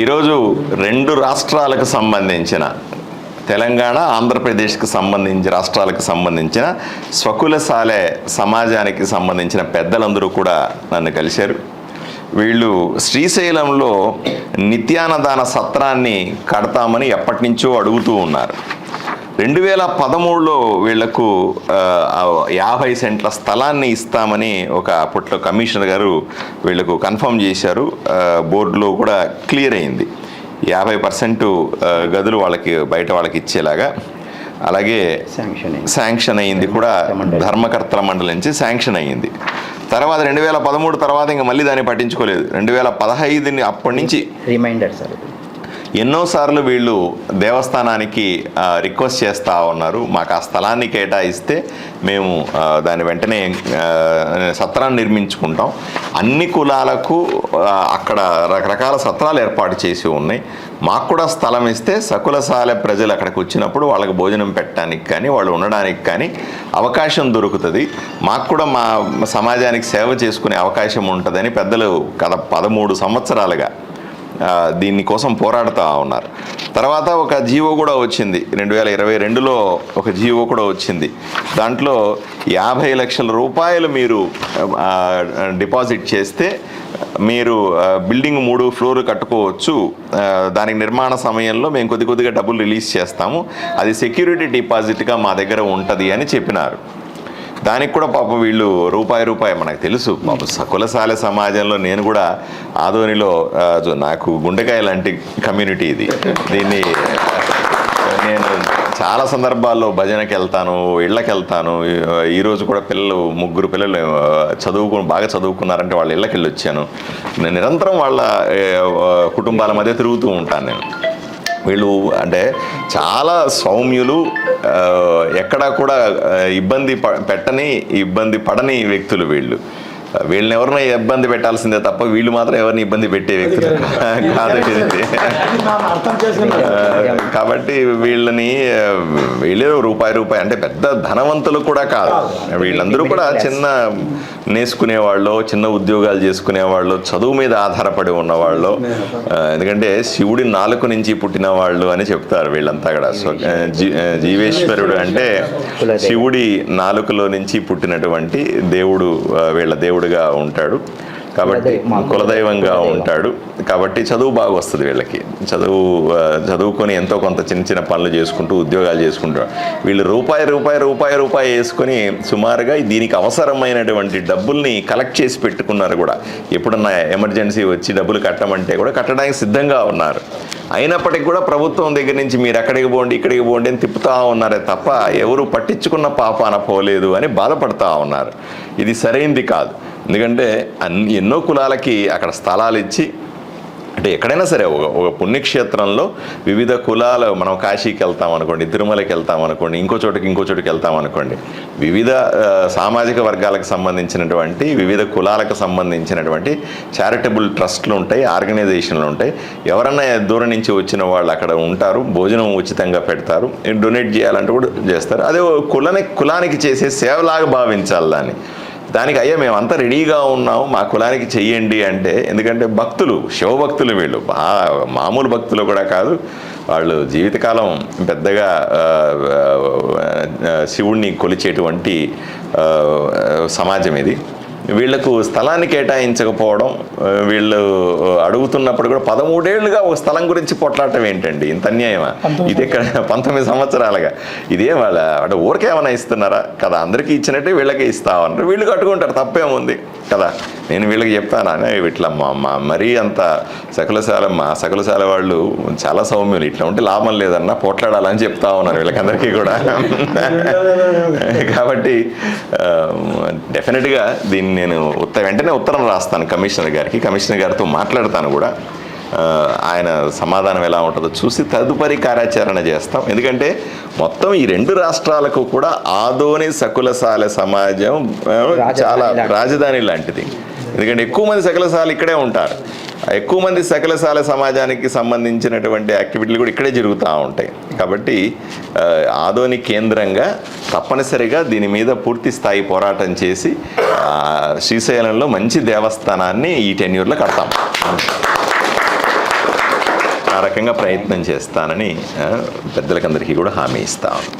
ఈరోజు రెండు రాష్ట్రాలకు సంబంధించిన తెలంగాణ ఆంధ్రప్రదేశ్కి సంబంధించి రాష్ట్రాలకు సంబంధించిన స్వకుల సాలే సమాజానికి సంబంధించిన పెద్దలందరూ కూడా నన్ను కలిశారు. వీళ్ళు శ్రీశైలంలో నిత్యానదాన సత్రాన్ని కడతామని ఎప్పటి నుంచో అడుగుతూ ఉన్నారు. రెండు వేల పదమూడులో వీళ్ళకు యాభై సెంట్ల స్థలాన్ని ఇస్తామని ఒక అప్పట్లో కమిషనర్ గారు వీళ్ళకు కన్ఫర్మ్ చేశారు బోర్డులో కూడా క్లియర్ అయింది యాభై పర్సెంట్ గదులు వాళ్ళకి బయట వాళ్ళకి ఇచ్చేలాగా అలాగే శాంక్షన్ అయింది. కూడా. ధర్మకర్తల మండలి నుంచి శాంక్షన్ అయ్యింది తర్వాత రెండు వేల పదమూడు తర్వాత ఇంకా మళ్ళీ దాన్ని పట్టించుకోలేదు రెండు వేల పదహైదుని అప్పటి నుంచి రిమైండర్ సార్. ఎన్నోసార్లు వీళ్ళు దేవస్థానానికి రిక్వెస్ట్ చేస్తూ ఉన్నారు. మాకు ఆ స్థలాన్ని కేటాయిస్తే మేము దాని వెంటనే సత్రాన్ని నిర్మించుకుంటాం. అన్ని కులాలకు అక్కడ రకరకాల సత్రాలు ఏర్పాటు చేసి ఉన్నాయి. మాకు కూడా స్థలం ఇస్తే సకులసాల ప్రజలు అక్కడికి వచ్చినప్పుడు వాళ్ళకి భోజనం పెట్టడానికి కానీ వాళ్ళు ఉండడానికి కానీ అవకాశం దొరుకుతుంది. మాకు కూడా మా సమాజానికి సేవ చేసుకునే అవకాశం ఉంటుందని పెద్దలు గత పదమూడు సంవత్సరాలుగా దీనికోసం కోసం పోరాడుతూ ఉన్నారు. తర్వాత ఒక జీవో కూడా వచ్చింది. రెండు వేల ఇరవై రెండులో ఒక జీవో కూడా వచ్చింది. దాంట్లో యాభై లక్షల రూపాయలు మీరు డిపాజిట్ చేస్తే మీరు బిల్డింగ్ మూడు ఫ్లోర్ కట్టుకోవచ్చు. దానికి నిర్మాణ సమయంలో మేము కొద్ది కొద్దిగా డబ్బులు రిలీజ్ చేస్తాము. అది సెక్యూరిటీ డిపాజిట్గా మా దగ్గర ఉంటుంది అని చెప్పినారు. దానికి కూడా పాపం వీళ్ళు రూపాయి రూపాయి మనకు తెలుసు. పాపం సకులశాల సమాజంలో నేను కూడా ఆదోనిలో నాకు గుండెకాయ లాంటి కమ్యూనిటీ ఇది. దీన్ని నేను చాలా సందర్భాల్లో భజనకి వెళ్తాను ఇళ్ళకి వెళ్తాను ఈరోజు కూడా పిల్లలు ముగ్గురు పిల్లలు చదువుకు బాగా చదువుకున్నారంటే వాళ్ళ ఇళ్ళకి వెళ్ళి వచ్చాను నేను నిరంతరం వాళ్ళ కుటుంబాల మధ్య తిరుగుతూ ఉంటాను నేను. వీళ్ళు అంటే చాలా సౌమ్యులు ఎక్కడా కూడా ఇబ్బంది ప- పెట్టని ఇబ్బంది పడని వ్యక్తులు వీళ్ళు. వీళ్ళని ఎవరినైనా ఇబ్బంది పెట్టాల్సిందే తప్ప వీళ్ళు మాత్రం ఎవరిని ఇబ్బంది పెట్టే వ్యక్తులు కాదు. కాబట్టి వీళ్ళని వీళ్ళే రూపాయి రూపాయి అంటే పెద్ద ధనవంతులు కూడా కాదు. వీళ్ళందరూ కూడా చిన్న నేసుకునే వాళ్ళు చిన్న ఉద్యోగాలు చేసుకునే వాళ్ళు చదువు మీద ఆధారపడి ఉన్నవాళ్ళు. ఎందుకంటే శివుడి నాలుక నుంచి పుట్టిన వాళ్ళు అని చెప్తారు వీళ్ళంతా కూడా. సో జీవేశ్వరుడు అంటే శివుడి నాలుకలో నుంచి పుట్టినటువంటి దేవుడు వీళ్ళ దేవుడుగా ఉంటాడు. కాబట్టి కులదైవంగా ఉంటాడు. కాబట్టి చదువు బాగా వస్తుంది వీళ్ళకి. చదువు చదువుకొని ఎంతో కొంత చిన్న చిన్న పనులు చేసుకుంటూ ఉద్యోగాలు చేసుకుంటారు వీళ్ళు రూపాయి రూపాయి రూపాయి రూపాయి వేసుకొని సుమారుగా దీనికి అవసరమైనటువంటి డబ్బుల్ని కలెక్ట్ చేసి పెట్టుకున్నారు కూడా. ఎప్పుడన్నా ఎమర్జెన్సీ వచ్చి డబ్బులు కట్టమంటే కూడా కట్టడానికి సిద్ధంగా ఉన్నారు. అయినప్పటికీ కూడా ప్రభుత్వం దగ్గర నుంచి మీరు అక్కడికి పోండి ఇక్కడికి పోండి అని తిప్పుతా ఉన్నారే తప్ప ఎవరు పట్టించుకున్న పాపాన పోలేదు అని బాధపడతా ఉన్నారు. ఇది సరైంది కాదు. ఎందుకంటే అన్ని ఎన్నో కులాలకి అక్కడ స్థలాలు ఇచ్చి అంటే ఎక్కడైనా సరే ఒక ఒక పుణ్యక్షేత్రంలో వివిధ కులాలు మనం కాశీకి వెళ్తాం అనుకోండి తిరుమలకి వెళ్తాం అనుకోండి ఇంకో చోటుకి ఇంకో చోటుకి వెళ్తాం అనుకోండి వివిధ సామాజిక వర్గాలకు సంబంధించినటువంటి వివిధ కులాలకు సంబంధించినటువంటి చారిటబుల్ ట్రస్ట్లు ఉంటాయి ఆర్గనైజేషన్లు ఉంటాయి. ఎవరన్నా దూరం నుంచి వచ్చిన వాళ్ళు అక్కడ ఉంటారు భోజనం ఉచితంగా పెడతారు డొనేట్ చేయాలంటే కూడా చేస్తారు. అదే కులని కులానికి చేసే సేవలాగా భావించాలి దాన్ని. దానికి అయ్యా మేమంతా రెడీగా ఉన్నాము మా కులానికి చెయ్యండి అంటే ఎందుకంటే భక్తులు శివభక్తులు వీళ్ళు. మామూలు భక్తులు కూడా కాదు. వాళ్ళు జీవితకాలం పెద్దగా శివుణ్ణి కొలిచేటువంటి సమాజం ఇది. వీళ్ళకు స్థలాన్ని కేటాయించకపోవడం వీళ్ళు అడుగుతున్నప్పుడు కూడా పదమూడేళ్ళుగా ఒక స్థలం గురించి పొట్లాడటం ఏంటండి? ఇంత అన్యాయమా? ఇది ఇక్కడ పంతొమ్మిది సంవత్సరాలుగా. ఇదే వాళ్ళ అంటే ఊరికే ఏమైనా ఇస్తున్నారా? కదా అందరికీ ఇచ్చినట్టే వీళ్ళకే ఇస్తామన్నారు వీళ్ళు కట్టుకుంటారు తప్పేముంది కదా? నేను వీళ్ళకి చెప్తాను అనే ఇట్లా మా మా మరీ అంత సకులశాల మా సకులశాల వాళ్ళు చాలా సౌమ్యులు. ఇట్లా ఉంటే లాభం లేదన్నా పోట్లాడాలని చెప్తా ఉన్నారు వీళ్ళకందరికీ కూడా. కాబట్టి డెఫినెట్గా దీన్ని నేను ఉత్త వెంటనే ఉత్తరం రాస్తాను కమిషనర్ గారికి. కమిషనర్ గారితో మాట్లాడతాను. కూడా. ఆ, ఆయన సమాధానం ఎలా ఉంటుందో చూసి తదుపరి కార్యాచరణ చేస్తాం. ఎందుకంటే మొత్తం ఈ రెండు రాష్ట్రాలకు కూడా ఆదోని సకులశాల సమాజం చాలా రాజధాని లాంటిది. ఎందుకంటే ఎక్కువ మంది సకలశాలు ఇక్కడే ఉంటారు. ఎక్కువ మంది సకలశాల సమాజానికి సంబంధించినటువంటి యాక్టివిటీలు కూడా ఇక్కడే జరుగుతూ ఉంటాయి. కాబట్టి ఆదోని కేంద్రంగా తప్పనిసరిగా దీని మీద పూర్తి స్థాయి పోరాటం చేసి శ్రీశైలంలో మంచి దేవస్థానాన్ని ఈ టెన్యూర్లో కడతాం. ఆ రకంగా ప్రయత్నం చేస్తానని పెద్దలకందరికీ కూడా హామీ ఇస్తాను